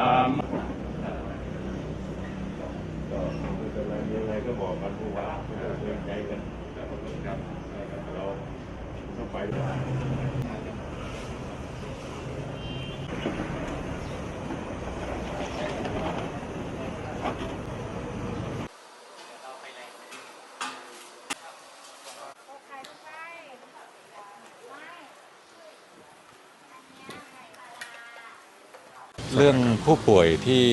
ก็มีองไงก็บอกกันผู้ว่าใจกันเราต้องไป ผู้ป่วยที่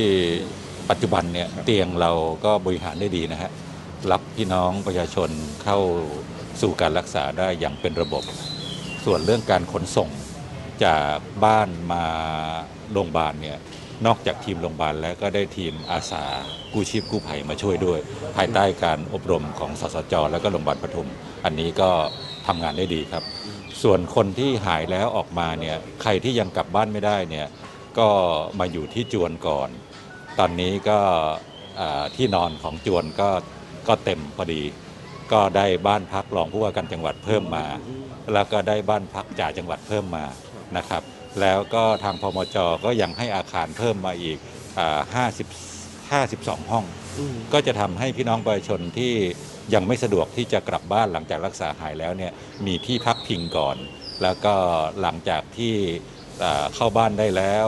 ปัจจุบันเนี่ยเตียงเราก็บริหารได้ดีนะฮะรับพี่น้องประชาชนเข้าสู่การรักษาได้อย่างเป็นระบบ ส่วนเรื่องการขนส่งจากบ้านมาโรงพยาบาลเนี่ยนอกจากทีมโรงพยาบาลแล้วก็ได้ทีมอาสากู้ชีพกู้ภัยมาช่วยด้วย ภายใต้การอบรมของสสจ แล้วก็โรงพยาบาลปทุม อันนี้ก็ทำงานได้ดีครับ ส่วนคนที่หายแล้วออกมาเนี่ยใครที่ยังกลับบ้านไม่ได้เนี่ย ก็มาอยู่ที่จวนก่อน ตอนนี้ก็ที่นอนของจวนก็ก็เต็มพอดี ก็ได้บ้านพักรองผู้ว่าการจังหวัดเพิ่มมา แล้วก็ได้บ้านพักจ่าจังหวัดเพิ่มมานะครับ แล้วก็ทางพมจก็ยังให้อาคารเพิ่มมาอีกอ่า50 52 ห้อง ก็จะทำให้พี่น้องประชาชนที่ยังไม่สะดวกที่จะกลับบ้านหลังจากรักษาหายแล้วเนี่ยมีที่พักพิงก่อน แล้วก็หลังจากที่ เข้าบ้านได้แล้ว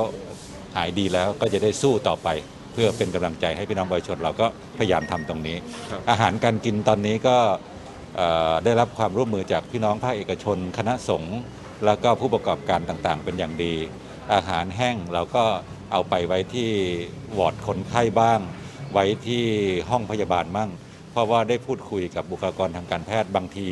หายดีแล้วก็จะได้สู้ต่อไป เพื่อเป็นกำลังใจให้พี่น้องประชาชนเราก็พยายามทำตรงนี้ครับอาหารการกินตอนนี้ก็เอ่อได้รับความร่วมมือจากพี่น้องภาคเอกชน คณะสงฆ์แล้วก็ผู้ประกอบการต่างๆ เป็นอย่างดี อาหารแห้งเราก็เอาไปไว้ที่วอร์ดคนไข้บ้าง ไว้ที่ห้องพยาบาลมั่งเพ ราะว่าได้พูดคุยกับบุคลากรทางการแพทย์บางที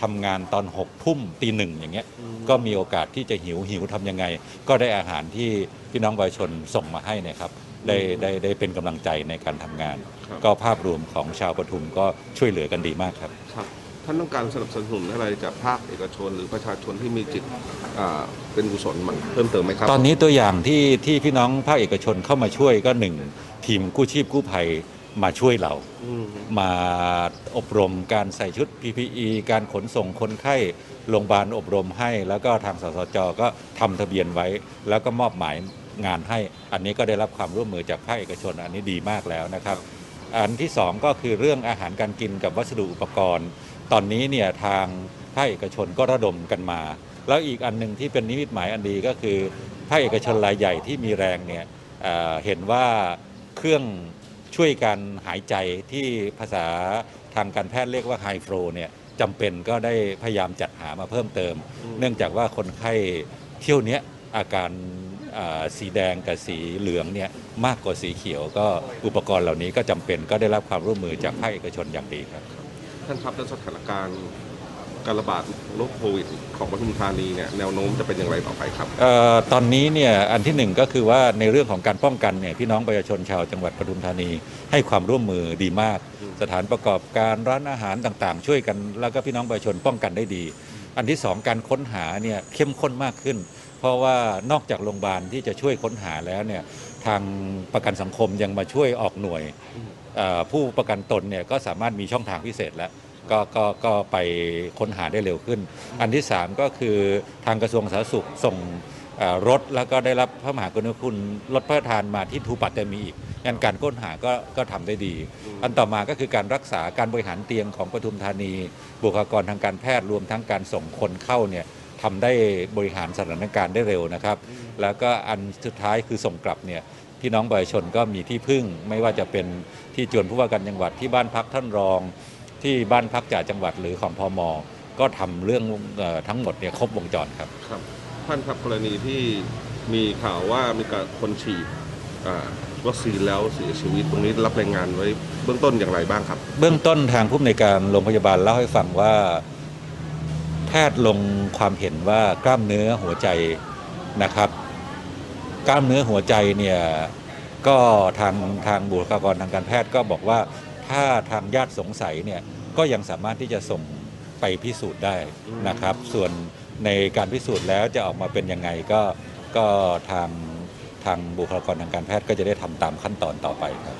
ทำงานตอนหกทุ่มตีหนึ่งอย่างเงี้ยก็มีโอกาสที่จะหิวหิวทำยังไง ก็ได้อาหารที่พี่น้องประชาชนส่งมาให้เนะครับได้ได้ได้เป็นกำลังใจในการทำงานครับก็ภาพรวมของชาวปทุมก็ช่วยเหลือกันดีมากครับครับท่านต้องการสนับสนุนอะไรจากภาคเอกชนหรือประชาชนที่มีจิตอ่าเป็นกุศลมันเพิ่มเติมไหมครับ ตอนนี้ตัวอย่างที่ที่พี่น้องภาคเอกชนเข้ามาช่วยก็หนึ่งทีมกู้ชีพกู้ภัย มาช่วยเราอืมมาอบรมการใส่ชุด PPE การขนส่งคนไข้โรงพยาบาลอบรมให้ แล้วก็ทางสสจก็ทำทะเบียนไว้ แล้วก็มอบหมายงานให้ อันนี้ก็ได้รับความร่วมมือจากภาคเอกชน อันนี้ดีมากแล้วนะครับ อันที่สองก็คือเรื่องอาหารการกินกับวัสดุอุปกรณ์ ตอนนี้เนี่ยทางภาคเอกชนก็ระดมกันมา แล้วอีกอันหนึ่งที่เป็นนิมิตหมายอันดีก็คือภาคเอกชนรายใหญ่ที่มีแรงเนี่ยเอ่อเห็นว่าเครื่อง ช่วยการหายใจที่ภาษาทางการแพทย์เรียกว่าไฮโฟรเนี่ยจำเป็นก็ได้พยายามจัดหามาเพิ่มเติม เนื่องจากว่าคนไข้เที่ยวเนี้ยอาการอ่าสีแดงกับสีเหลืองเนี่ยมากกว่าสีเขียว ก็อุปกรณ์เหล่านี้ก็จำเป็นก็ได้รับความร่วมมือจากภาคเอกชนอย่างดีครับ ท่านครับแล้วสถานการณ์ การระบาดโรคโควิดของปทุมธานีเนี่ยแนวโน้มจะเป็นอย่างไรต่อไปครับเอ่อตอนนี้เนี่ยอันที่หนึ่งก็คือว่าในเรื่องของการป้องกันเนี่ยพี่น้องประชาชนชาวจังหวัดปทุมธานีให้ความร่วมมือดีมากอืมสถานประกอบการร้านอาหารต่างๆ ช่วยกันแล้วก็พี่น้องประชาชนป้องกันได้ดี อันที่สองการค้นหาเนี่ยเข้มข้นมากขึ้น เพราะว่านอกจากโรงพยาบาลที่จะช่วยค้นหาแล้วเนี่ยทางประกันสังคมยังมาช่วยออกหน่วยเอ่อผู้ประกันตนเนี่ยก็สามารถมีช่องทางพิเศษแล้ว ก็ก็ก็ไปค้นหาได้เร็วขึ้น อันที่ 3 ก็คือทางกระทรวงสาธารณสุขส่งรถแล้วก็ได้รับพระมหากรุณาคุณรถพระราชทานมาที่ทูปัตเตมีอีกงั้นการค้นหาก็ก็ทำได้ดี อันต่อมาก็คือการรักษาการบริหารเตียงของปทุมธานี บุคลากรทางการแพทย์รวมทั้งการส่งคนเข้าเนี่ยทำได้บริหารสถานการณ์ได้เร็วนะครับ แล้วก็อันสุดท้ายคือส่งกลับเนี่ยพี่น้องประชาชนก็มีที่พึ่ง ไม่ว่าจะเป็นที่จวนผู้ว่าการจังหวัดที่บ้านพักท่านรอง ที่บ้านพักจ่าจังหวัดหรือของพมก็ทำเรื่องเออทั้งหมดเนี่ยครบวงจรครับครับ ท่านครับกรณีที่มีข่าวว่ามีการคนฉีดอ่าวัคซีนแล้วเสียชีวิตตรงนี้รับรายงานไว้เบื้องต้นอย่างไรบ้างครับ เบื้องต้นทางผู้อำนวยการโรงพยาบาลเล่าให้ฟังว่า แพทย์ลงความเห็นว่ากล้ามเนื้อหัวใจนะครับ กล้ามเนื้อหัวใจเนี่ยก็ทางทางบุคลากรทางการแพทย์ก็บอกว่าถ้าทางญาติสงสัยเนี่ย ก็ยังสามารถที่จะส่งไปพิสูจน์ได้นะครับ ส่วนในการพิสูจน์แล้วจะออกมาเป็นยังไงก็ก็ทางทางบุคลากรทางการแพทย์ก็จะได้ทำตามขั้นตอนต่อไปครับ